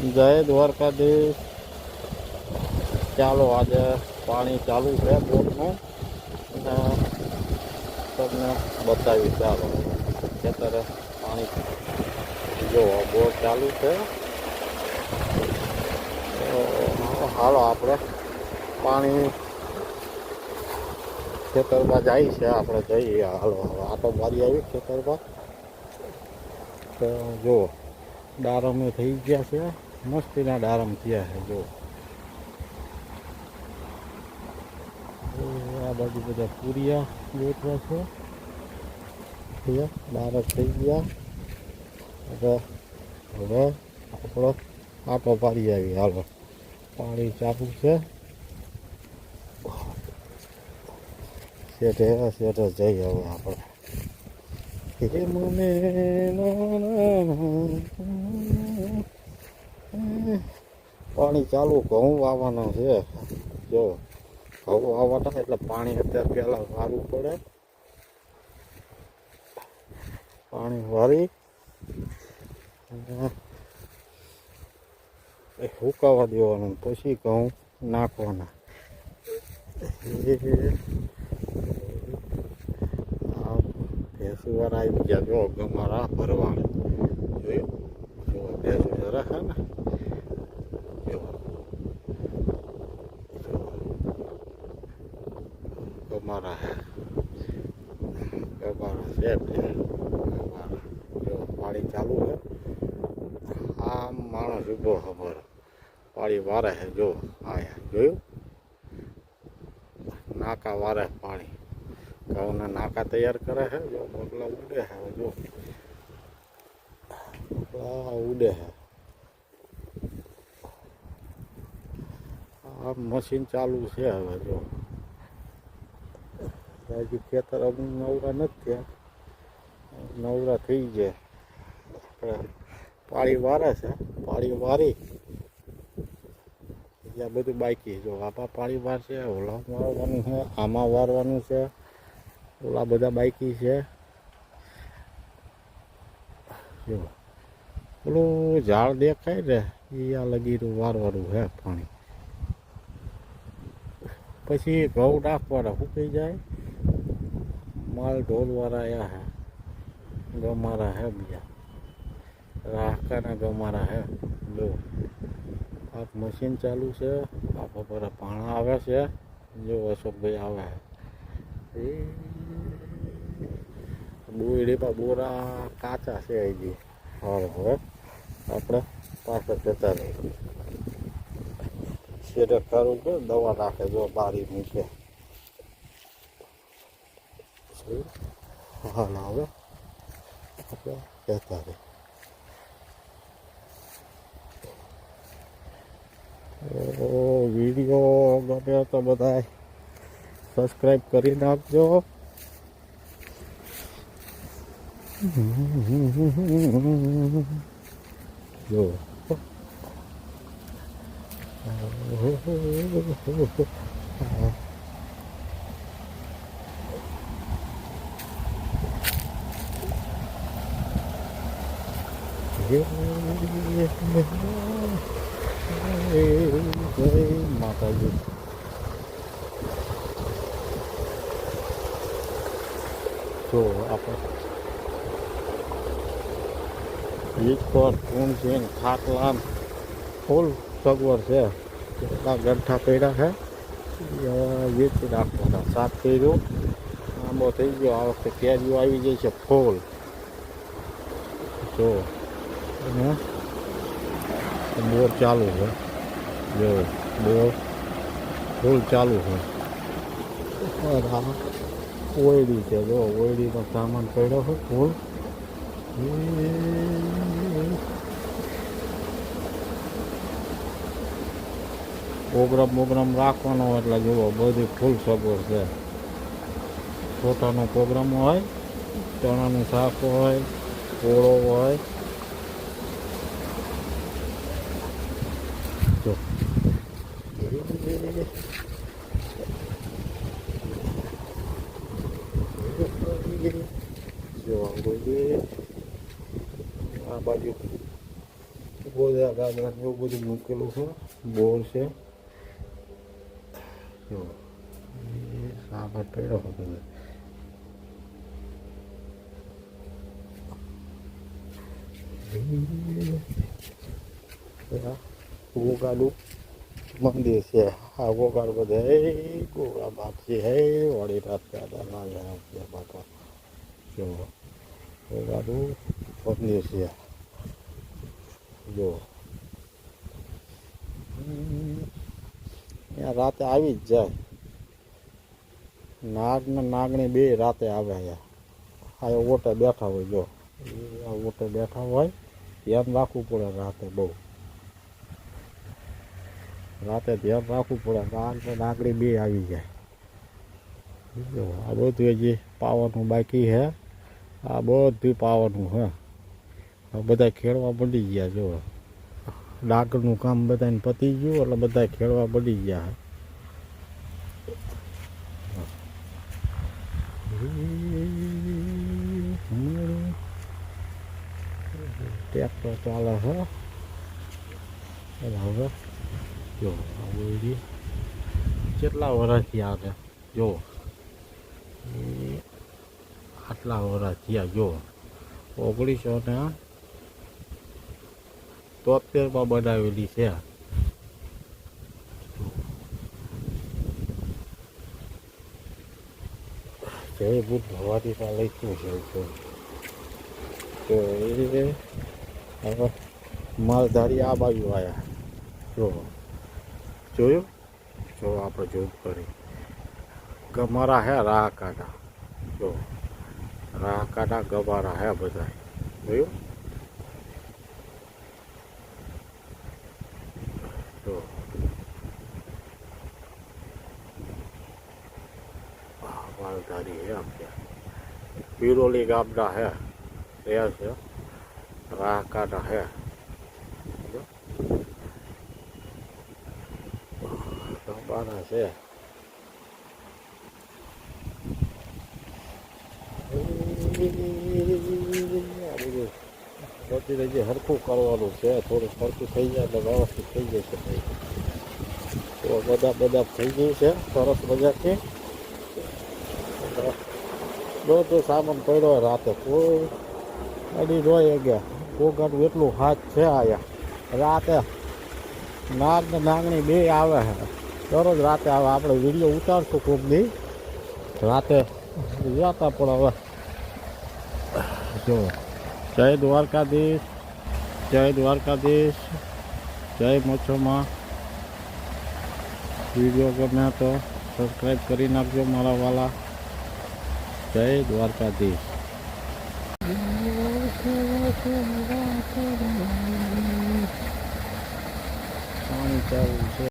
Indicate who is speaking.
Speaker 1: જય દ્વારકાધીશ. ચાલો આજે પાણી ચાલુ છે બોટનું. અને તમને બતાવી ચાલો. ખેતરે પાણી જો બોટ ચાલુ છે. હાલો આપણે પાણી ખેતરમાં જાય છે. આપણે જઈએ હાલો. આટો મારી આવી ખેતરમાં. તો જુઓ, દારમે થઈ ગયા છે. મસ્તીના ડારમ થયા છે, જો. આ બાજુ બધા પૂરિયા બેઠા છે. ડારક થઈ ગયા. હવે આપણો આટો પાડી આવી હાલો. પાણી ચાલુ છે. શેઠે શેઠે જઈએ હવે આપણે. હે મને. પાણી ચાલુ ઘઉં વાવવાનો છે? જો, ઘઉં વાવવાના એટલે પાણી અત્યારે પહેલાં વારવું પડે. પાણી વારી એ સુકાવા દેવાનું, પછી ઘઉં નાખવાના. ભેંસુવાર આવી ગયા. જો, ગમારા ભરવા જોયું? જો ભેંસુ જરા ને જો હે ગમારા છે બે ગમારા જો પાણી ચાલુ છે આ માણસ ઊભો ખબર પાણી વારે છે જો આયા. જોયું? નાકા વારે પાણી. ઘઉંના નાકા તૈયાર કરે છે જો બગલા ઉડે છે જો. બગલા ઉડે છે આ મશીન ચાલુ છે હવે, જો. હજી ખેતર અમુક નવરા નથી થયા. નવરા થઈ જાય. આપણે પાળી વારે છે. પાળી વારી. બીજા બધું બાકી જો આપા પાળી વાર છે ઓલા વારવાનું છે, આમાં વારવાનું છે. ઓલા બધા બાકી છે. જો. પેલું ઝાડ દેખાય ને એ આ લગીનું વારવાનું છે પાણી. પછી ઘઉં નાખવાના સુકાઈ જાય? માલ ઢોલવાળા આયા હે ગમારા હે ना गमारा ગમારા હે જો मशीन મશીન ચાલુ છે पर પર પાણા આવે છે જો અશોકભાઈ આવે છે એ પા બોરા કાચા છે હજી હવે હવે આપણે પાછળ જતા રહીએ સેટ ખરું કે દવા નાખે જો બારી મૂકે હાલ હવે આપણે જતા રહીએ તો વીડિયો ગમે તો બધા સબસ્ક્રાઈબ કરી નાખજો જો જય માતાજી જો આપણે પર ફૂન છે ને ફૂલ સગવડ છે કેટલા ગંઠા પડ્યા છે વેચી નાખવાના સાફ કર્યો આંબો થઈ ગયો આ વખતે કેરીઓ આવી જાય છે ફૂલ જો અને બોર ચાલુ છે. જો, બોર ફૂલ ચાલુ છે. ઓયડી છે, જો, ઓયડીનો સામાન પડ્યો છે ફૂલ. પ્રોગ્રામ પ્રોગ્રામ રાખવાનો એટલે જુઓ, બધી ફૂલ સગવડ છે. છોટાનો પ્રોગ્રામ હોય, ચણાનું શાક હોય, ઓળો હોય જો જો આ બાજુ બહુ બધા ગાદરા ને એવું બધું મૂકેલું છે. બોર છે. જો. એ સામે હતો મંદિર છે. આ ગોગાડ બધા. ગોગા બાપ છે. હે વળી રાત દાદા બાપા જો. ગોગાનું મંદિર છે. જો. અહીંયા રાતે આવી જ જાય. નાગ ને નાગણી બે રાતે આવે અહીંયા આ ઓટે બેઠા હોય, જો. આ ઓટે બેઠા હોય, ધ્યાન રાખવું પડે રાતે બહુ. રાતે ધ્યાન રાખવું પડે, નાગ ને નાગણી બે આવી જાય. આ બધું હજી પાવાનું બાકી હે આ બધું પાવાનું હે. આ બધા ખેડવા પડી ગયા જો. ડાકરનું કામ બધાને પતી ગયું, એટલે બધા ખેડવા પડી ગયા ટ્રેક્ટર ચાલે છે એટલે હવે. જો કેટલા વર્ષથી આવે જો. આટલા વર્ષ થયા જો ઓગણીસો ને બનાવેલી છે જય બુદ્ધ ભવાનીમાં લખ્યું છે તો. એ હવે માલધારી આ બાજુ આવ્યા જો, જોયું? જો, આપણે જોયું કરી ગમારા હે રાહ કાઢા. જો. રાહ કાઢા ગમારા હે બધા. જોયું? તો. આ માલધારી હે આપણે પીરોલી ગામના હે. રહ્યા છે. રાહ કાઢા હે. જો. છે. બધી રજી હરખું કરવાનું છે થોડું હરખું થઈ જાય એટલે વ્યવસ્થિત થઈ જશે તો બધા બધા થઈ ગયું છે સરસ મજાથી બધો સામાન પડ્યો રાતે કોઈ અડી રોય ગયા કોગાનું એટલું હાથ છે આયા રાતે નાગ ને નાગણી બે આવે છે દરરોજ રાતે આવે આપણે વીડિયો ઉતારશું કોક દી રાતે જતા પણ હવે જો. જય દ્વારકાધીશ જય દ્વારકાધીશ, જય મચ્છોમાં વીડિયો ગમે તો સબસ્ક્રાઈબ કરી નાખજો મારા વાલા. જય દ્વારકાધીશ. પાણી ચાલુ છે.